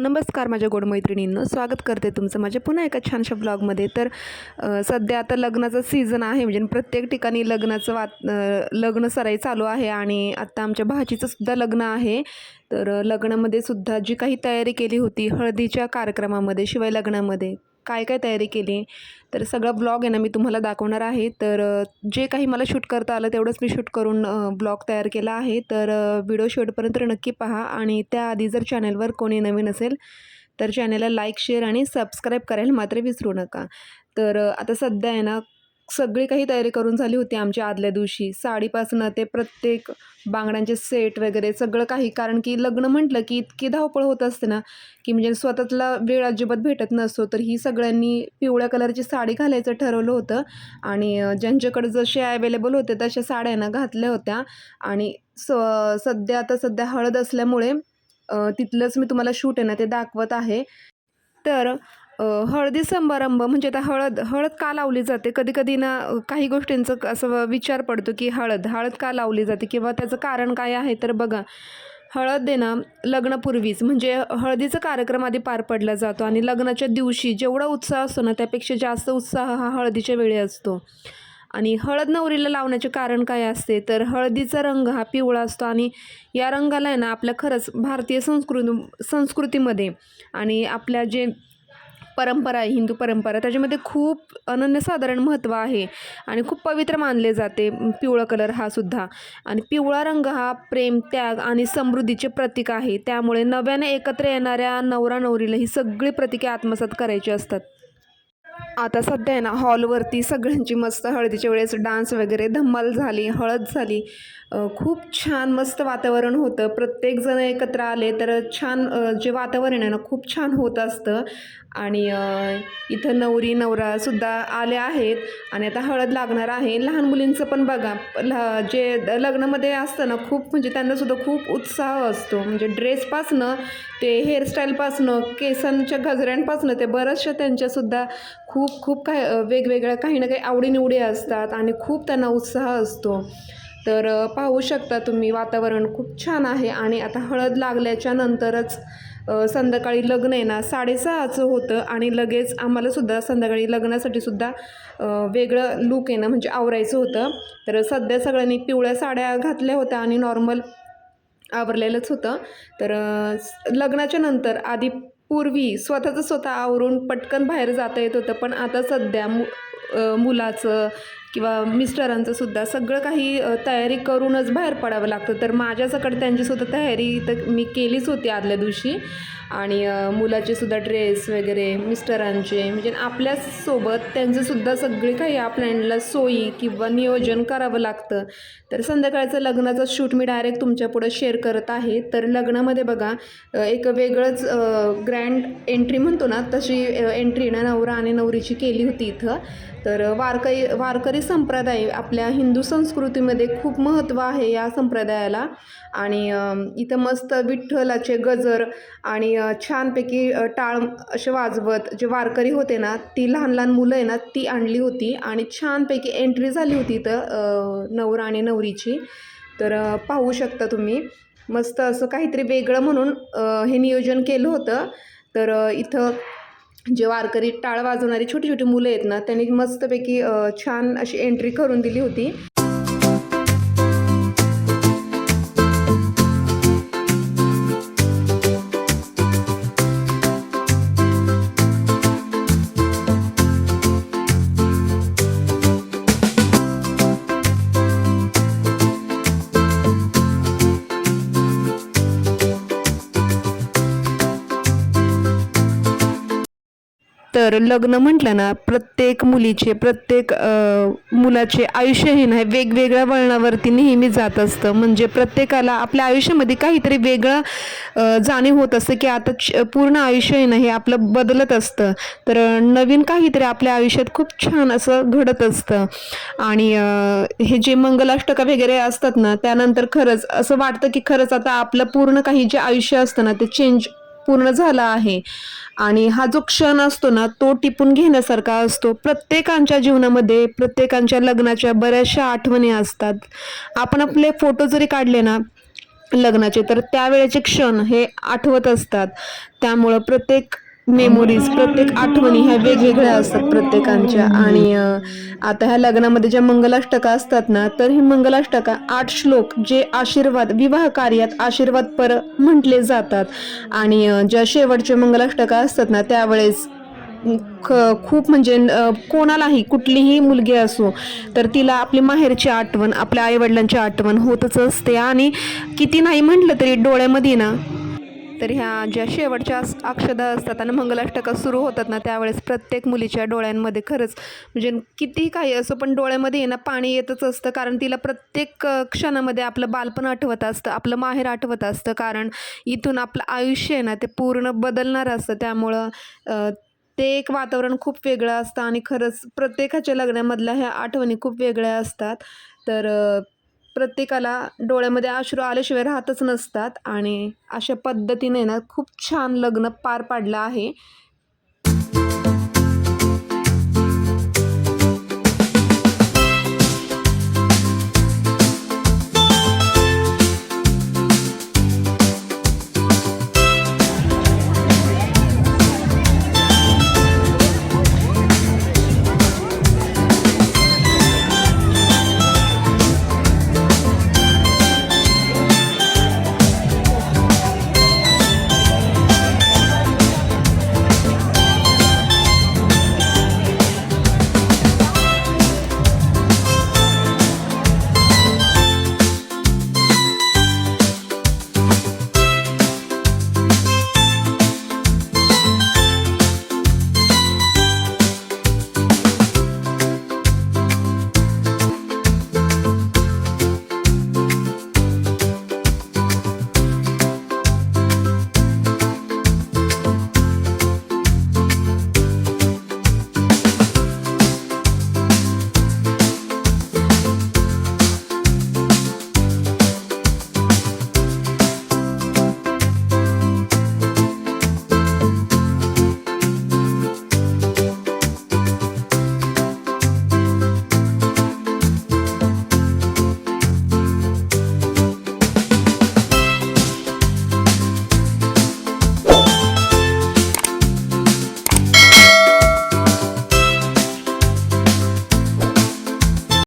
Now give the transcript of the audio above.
नमस्कार माझ्या गोडमैत्रिणींनो स्वागत करते तुमचं माझ्या पुन्हा एका छानशा ब्लॉगमध्ये तर सध्या आता लग्नाचा सीझन आहे. म्हणजे प्रत्येक ठिकाणी लग्नाचं वात लग्न सराई चालू आहे आणि आत्ता आमच्या भाचीचं सुद्धा लग्न आहे. तर लग्नामध्ये सुद्धा जी काही तयारी केली होती हळदीच्या कार्यक्रमामध्ये शिवाय लग्नामध्ये काय काय तयारी केली तर सगळा ब्लॉग आहे ना मी तुम्हाला दाखवणार आहे. तर जे काही मला शूट करता आलं तेवढंच मी शूट करून ब्लॉग तयार केला आहे. तर व्हिडिओ शेवटपर्यंत नक्की पहा आणि त्याआधी जर चॅनलवर कोणी नवीन असेल तर चॅनलला लाईक शेअर आणि सबस्क्राईब करायला मात्र विसरू नका. तर आता सध्या आहे ना सगळी काही तयारी करून झाली होती आमच्या आदल्या दिवशी. साडीपासनं ते प्रत्येक बांगड्यांचे सेट वगैरे सगळं काही. कारण की लग्न म्हटलं की इतकी धावपळ होत असते ना की म्हणजे स्वतःला वेळ अजिबात भेटत नसतो. तर ही सगळ्यांनी पिवळ्या कलरची साडी घालायचं ठरवलं होतं. आणि ज्यांच्याकडे जसे अवेलेबल होते तशा साड्या ना घातल्या होत्या. आणि स सध्या आता सध्या हळद असल्यामुळे तिथलंच मी तुम्हाला शूट आहे ना ते दाखवत आहे. तर हळदी समारंभ म्हणजे आता हळद हळद का लावली जाते? कधी कधी ना काही गोष्टींचं असं विचार पडतो की हळद हळद का लावली जाते? किंवा त्याचं कारण काय आहे? तर बघा हळद आहे ना लग्नापूर्वीच म्हणजे हळदीचा कार्यक्रम आधी पार पडला जातो आणि लग्नाच्या दिवशी जेवढा उत्साह असतो ना त्यापेक्षा जास्त उत्साह हा हळदीच्या वेळी असतो. आणि हळद नवरीला लावण्याचे कारण काय असते? तर हळदीचा रंग हा पिवळा असतो आणि या रंगाला आहे ना आपल्या खरंच भारतीय संस्कृती संस्कृतीमध्ये आणि आपल्या जे परंपरा आहे हिंदू परंपरा त्याच्यामध्ये खूप अनन्यसाधारण महत्त्व आहे आणि खूप पवित्र मानले जाते. पिवळा कलर हा सुद्धा. आणि पिवळा रंग हा प्रेम त्याग आणि समृद्धीचे प्रतीक आहे. त्यामुळे नव्याने एकत्र येणाऱ्या नवरा नवरीला ही सगळी प्रतिके आत्मसात करायची असतात. आता सध्या आहे ना हॉलवरती सगळ्यांची मस्त हळदीच्या वेळेस डान्स वगैरे धम्माल झाली हळद झाली. खूप छान मस्त वातावरण होतं. प्रत्येकजण एकत्र आले तर छान जे वातावरण आहे ना खूप छान होत असतं. आणि इथं नवरी नवरासुद्धा आले आहेत. आणि आता हळद लागणार आहे. लहान मुलींचं पण बघा ल जे लग्नामध्ये असतं ना खूप म्हणजे त्यांनासुद्धा खूप उत्साह असतो. म्हणजे ड्रेसपासनं ते हेअरस्टाईलपासनं केसांच्या गजऱ्यांपासनं ते बऱ्याचशा त्यांच्यासुद्धा खूप खूप काय वेगवेगळ्या काही ना काही आवडीनिवडी असतात. आणि खूप त्यांना उत्साह असतो. तर पाहू शकता तुम्ही वातावरण खूप छान आहे आणि आता हळद लागल्याच्या नंतरच संध्याकाळी लग्न आहे ना साडेसहाचं होतं आणि लगेच आम्हालासुद्धा संध्याकाळी लग्नासाठी सुद्धा वेगळं लूक आहे ना म्हणजे आवरायचं होतं. तर सध्या सगळ्यांनी पिवळ्या साड्या घातल्या होत्या आणि नॉर्मल आवरलेलंच होतं. तर लग्नाच्या नंतर आधी पूर्वी स्वतःचं स्वतः आवरून पटकन बाहेर जाता येत होतं पण आता सध्या मु मुलाचं किंवा मिस्टरांचं सुद्धा सगळं काही तयारी करूनच बाहेर पडावं लागतं. तर माझ्यासकडे त्यांचीसुद्धा तयारी तर मी केलीच होती आदल्या दिवशी. आणि मुलाचे सुद्धा ड्रेस वगैरे मिस्टरांचे म्हणजे आपल्यासोबत त्यांचंसुद्धा सगळे काही आपल्याला सोयी किंवा नियोजन करावं लागतं. तर संध्याकाळचं लग्नाचं शूट मी डायरेक्ट तुमच्यापुढं शेअर करत आहे. तर लग्नामध्ये बघा एक वेगळंच ग्रँड एंट्री म्हणतो ना तशी एंट्री ना नवरा आणि नवरीची केली होती इथं. तर वारकरी वारकरी संप्रदाय आपल्या हिंदू संस्कृतीमध्ये खूप महत्त्व आहे या संप्रदायाला. आणि इथं मस्त विठ्ठलाचे गजर आणि छानपैकी टाळ असे वाजवत जे वारकरी होते ना ती लहान लहान मुलं आहे ना ती आणली होती आणि छानपैकी एंट्री झाली होती इथं नवरा आणि नवरीची. तर पाहू शकता तुम्ही. मस्त असं काहीतरी वेगळं म्हणून हे नियोजन केलं होतं. तर इथं जे वारकरी टाळ वाजवणारी छोटी छोटी मुलं आहेत ना त्यांनी मस्तपैकी छान अशी एंट्री करून दिली होती. तर लग्न म्हटलं ना प्रत्येक मुलीचे प्रत्येक मुलाचे आयुष्य हे नाही वेगवेगळ्या वळणावरती नेहमी जात असतं. म्हणजे प्रत्येकाला आपल्या आयुष्यामध्ये काहीतरी वेगळं जाणीव होत असतं की आता च- पूर्ण आयुष्य हे नाही आपलं बदलत असतं. तर नवीन काहीतरी आपल्या आयुष्यात खूप छान असं घडत असतं. आणि हे जे मंगलाष्टका वगैरे असतात ना त्यानंतर खरंच असं वाटतं की खरंच आता आपलं पूर्ण काही जे आयुष्य असतं ना ते चेंज पूर्ण झाला आहे. आणि हा जो क्षण असतो ना तो टिपून घेण्यासारखा असतो. प्रत्येकांच्या जीवनामध्ये प्रत्येकांच्या लग्नाच्या बऱ्याचशा आठवणी असतात. आपण आपले फोटो जरी काढले ना लग्नाचे तर त्यावेळेचे क्षण हे आठवत असतात. त्यामुळं प्रत्येक मेमोरीज प्रत्येक आठवणी ह्या वेगवेगळ्या असतात प्रत्येकांच्या. आणि आता ह्या लग्नामध्ये ज्या मंगलाष्टका असतात ना तर ही मंगलाष्टका आठ श्लोक जे आशीर्वाद विवाह कार्यात आशीर्वाद पर म्हटले जातात. आणि ज्या शेवटच्या मंगलाष्टका असतात ना त्यावेळेस ख खूप म्हणजे कोणालाही कुठलीही मुलगी असो तर तिला आपली माहेरची आठवण आपल्या आईवडिलांची आठवण होतच असते. आणि किती नाही म्हटलं तरी डोळ्यामध्ये ना तर ह्या ज्या शेवटच्या अक्षदा असतात आणि मंगलाष्टका सुरू होतात ना त्यावेळेस प्रत्येक मुलीच्या डोळ्यांमध्ये खरंच म्हणजे कितीही काही असो पण डोळ्यामध्ये आहे ना पाणी येतच असतं. कारण तिला प्रत्येक क्षणामध्ये आपलं बालपण आठवत असतं आपलं माहेर आठवत असतं. कारण इथून आपलं आयुष्य आहे ना ते पूर्ण बदलणार असतं. त्यामुळं ते एक वातावरण खूप वेगळं असतं. आणि खरंच प्रत्येकाच्या लग्नामधल्या ह्या आठवणी खूप वेगळ्या असतात. तर प्रत्येकाला डोळ्यामध्ये अश्रू आल्याशिवाय राहतच नसतात आणि अशा पद्धतीने ना खूप छान लग्न पार पाडलं आहे.